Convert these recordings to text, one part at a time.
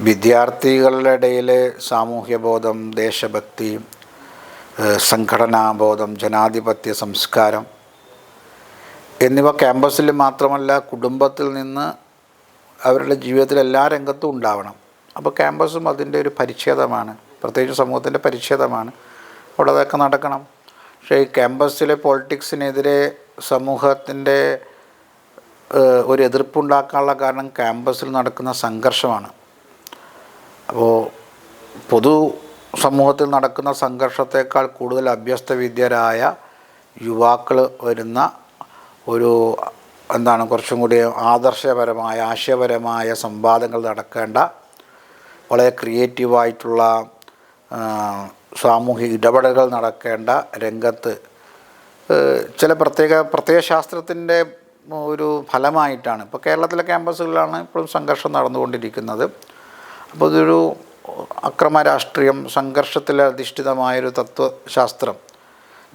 വിദ്യാർത്ഥികളുടെ ഇടയിൽ സാമൂഹ്യബോധം ദേശഭക്തി സംഘടനാബോധം ജനാധിപത്യ സംസ്കാരം എന്നിവ ക്യാമ്പസിൽ മാത്രമല്ല കുടുംബത്തിൽ നിന്ന് അവരുടെ ജീവിതത്തിൽ എല്ലാ രംഗത്തും ഉണ്ടാവണം. അപ്പോൾ ക്യാമ്പസും അതിന്റെ ഒരു പരിച്ഛേദമാണ് പ്രത്യേകിച്ച് സമൂഹത്തിന്റെ പരിച്ഛേദമാണ്. അവിടെ അതൊക്കെ നടക്കണം. പക്ഷേ ഈ ക്യാമ്പസിലെ പോളിറ്റിക്സിനെതിരെ സമൂഹത്തിന്റെ ഒരു എതിർപ്പുണ്ടാക്കാനുള്ള കാരണം ക്യാമ്പസിൽ നടക്കുന്ന സംഘർഷമാണ്. അപ്പോൾ പൊതു സമൂഹത്തിൽ നടക്കുന്ന സംഘർഷത്തേക്കാൾ കൂടുതൽ അഭ്യസ്തവിദ്യരായ യുവാക്കൾ വരുന്ന ഒരു എന്താണ് കുറച്ചും കൂടി ആദർശപരമായ ആശയപരമായ സംവാദങ്ങൾ നടക്കേണ്ട വളരെ ക്രിയേറ്റീവായിട്ടുള്ള സാമൂഹിക ഇടപെടലുകൾ നടക്കേണ്ട രംഗത്ത് ചില പ്രത്യേക പ്രത്യേക ശാസ്ത്രത്തിന്റെ ഒരു ഫലമായിട്ടാണ്. ഇപ്പോൾ കേരളത്തിലെ ക്യാമ്പസുകളിലാണ് ഇപ്പോഴും സംഘർഷം നടന്നുകൊണ്ടിരിക്കുന്നത്. അപ്പോൾ ഇതൊരു അക്രമ രാഷ്ട്രീയം സംഘർഷത്തിൽ അധിഷ്ഠിതമായൊരു തത്വശാസ്ത്രം.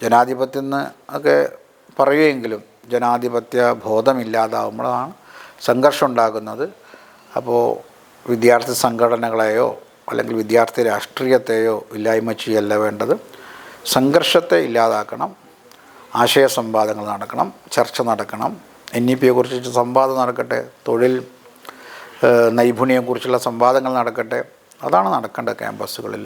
ജനാധിപത്യം എന്ന് ഒക്കെ പറയുമെങ്കിലും ജനാധിപത്യ ബോധമില്ലാതാവുമ്പോഴാണ് സംഘർഷം ഉണ്ടാകുന്നത്. അപ്പോൾ വിദ്യാർത്ഥി സംഘടനകളെയോ അല്ലെങ്കിൽ വിദ്യാർത്ഥി രാഷ്ട്രീയത്തെയോ ഇല്ലായ്മ ചെയ്യല്ല വേണ്ടത്. സംഘർഷത്തെ ഇല്ലാതാക്കണം. ആശയ സംവാദങ്ങൾ നടക്കണം. ചർച്ച നടക്കണം. എൻ ഇ പിയെക്കുറിച്ച് സംവാദം നടക്കട്ടെ. തൊഴിൽ നൈപുണ്യത്തെക്കുറിച്ചുള്ള സംവാദങ്ങൾ നടക്കട്ടെ. അതാണ് നടക്കേണ്ടത് ക്യാമ്പസുകളിൽ